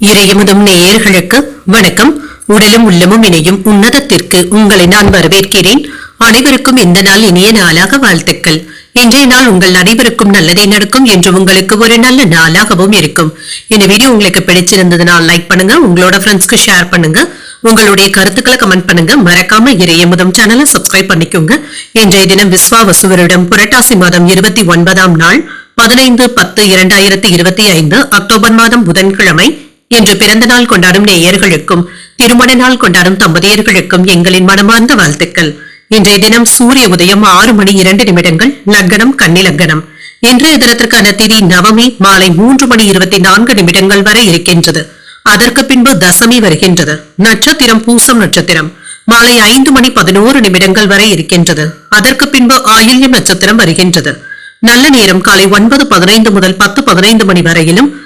இறையமுதும் நேயர்களுக்கு வணக்கம். உடலும் உள்ளமும் இணையும் உன்னதத்திற்கு உங்களை நான் வரவேற்கிறேன். அனைவருக்கும் இந்த நாள் இனிய நாளாக வாழ்த்துக்கள். இன்றைய நாள் உங்கள் அனைவருக்கும் நல்லதே நடக்கும் என்று உங்களுக்கு ஒரு நல்ல நாளாகவும் இருக்கும். இந்த வீடியோ உங்களுக்கு பிடிச்சிருந்ததுனால் லைக் பண்ணுங்க உங்களோட ஃப்ரெண்ட்ஸ்க்கு ஷேர் பண்ணுங்க உங்களுடைய கருத்துக்களை கமெண்ட் பண்ணுங்க. மறக்காம இறையமுதம் சேனலை சப்ஸ்கிரைப் பண்ணிக்கோங்க. இன்றைய தினம் விஸ்வாவசுவரிடம் புரட்டாசி மாதம் இருபத்தி ஒன்பதாம் நாள் பதினைந்து பத்து இரண்டாயிரத்தி இருபத்தி ஐந்து அக்டோபர் மாதம் புதன்கிழமை இன்று பிறந்த நாள் கொண்டாடும் நேயர்களுக்கும் திருமண நாள் கொண்டாடும் தம்பதியர்களுக்கும் எங்களின் மனமார்ந்த வாழ்த்துக்கள். இன்றைய தினம் சூரிய உதயம் ஆறு மணி இரண்டு நிமிடங்கள் லக்னம் கன்னி லக்னம் இன்றைய தினத்திற்கான திதி நவமி மாலை மூன்று மணி இருபத்தி நான்கு நிமிடங்கள் வரை இருக்கின்றது. அதற்கு பின்பு தசமி வருகின்றது. நட்சத்திரம் பூசம் நட்சத்திரம். மாலை ஐந்து மணி பதினோரு நிமிடங்கள் வரை இருக்கின்றது. அதற்கு பின்பு ஆயில்யம் நட்சத்திரம் வருகின்றது. நல்ல நேரம் காலை ஒன்பது பதினைந்து முதல் பத்து பதினைந்து மணி வரையிலும்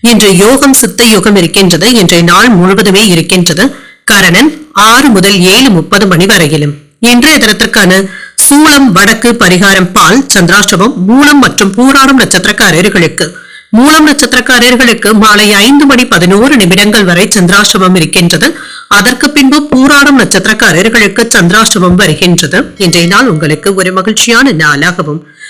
இன்று யோகம் சித்த யோகம் இருக்கின்றது. இன்றைய நாள் முழுவதுமே இருக்கின்றது. கரணன் ஆறு முதல் ஏழு முப்பது மணி வரையிலும். இன்றைய தினத்திற்கான சூளம் வடக்கு பரிகாரம் பால் சந்திராஷ்டமம் மூலம் மற்றும் பூராடம் நட்சத்திரக்காரர்களுக்கு. மூலம் நட்சத்திரக்காரர்களுக்கு மாலை ஐந்து மணி பதினோரு நிமிடங்கள் வரை சந்திராஷ்டமம் இருக்கின்றது. அதற்கு பின்பு பூராடம் நட்சத்திரக்காரர்களுக்கு சந்திராஷ்டமம் வருகின்றது. இன்றைய நாள் உங்களுக்கு ஒரு மகிழ்ச்சியான நாளாகவும்